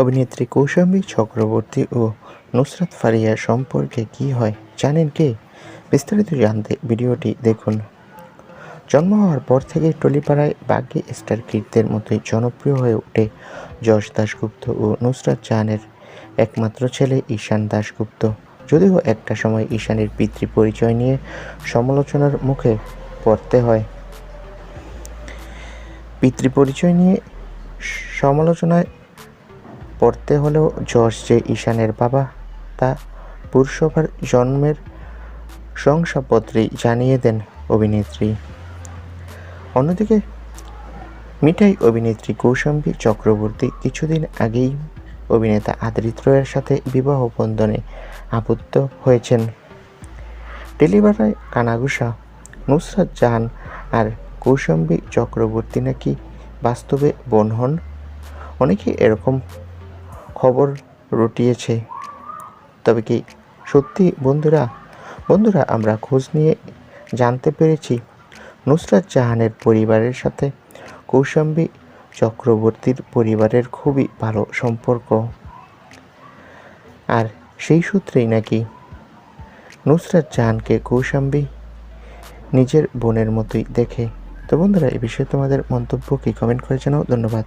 অভিনেত্রী কৌশাম্বী চক্রবর্তী ও নুসরাত ফারিয়া সম্পর্কে কি হয়, জানেন কে? বিস্তারিত জানতে ভিডিওটি দেখুন। জন্ম হওয়ার পর থেকে টলিপাড়ায় বাকি স্টার কিডদের মতোই জনপ্রিয় হয়ে ওঠে যশ দাশগুপ্ত ও নুসরাত জাহানের একমাত্র ছেলে ঈশান দাশগুপ্ত। যদিও একটা সময় ঈশানের পিতৃ পরিচয় নিয়ে সমালোচনার মুখে পড়তে হয়। পিতৃ পরিচয় নিয়ে সমালোচনায় পড়তে হলেও যশ যে ঈশানের বাবা, তা পুরসভার জন্মের শংসাপত্রেই জানিয়ে দেন অভিনেত্রী। অন্যদিকে, মিঠাই অভিনেত্রী কৌশম্বী চক্রবর্তী কিছুদিন আগেই অভিনেতা আদিত্য রয়ের সাথে বিবাহ বন্ধনে আবদ্ধ হয়েছেন। টেলিবারায় কানাগুসা নুসরাত জাহান আর কৌশাম্বী চক্রবর্তী নাকি বাস্তবে বোন হন? অনেকেই এরকম খবর রটিয়েছে। তবে কি সত্যি বন্ধুরা? বন্ধুরা, আমরা খোঁজ নিয়ে জানতে পেরেছি নুসরাত জাহানের পরিবারের সাথে কৌশাম্বী চক্রবর্তীর পরিবারের খুবই ভালো সম্পর্ক। আর সেই সূত্রেই নাকি নুসরাত জাহানকে কৌশাম্বী নিজের বোনের মতোই দেখে। তো বন্ধুরা এই বিষয়ে তোমাদের মন্তব্য কি? কমেন্ট করে জানাও। ধন্যবাদ।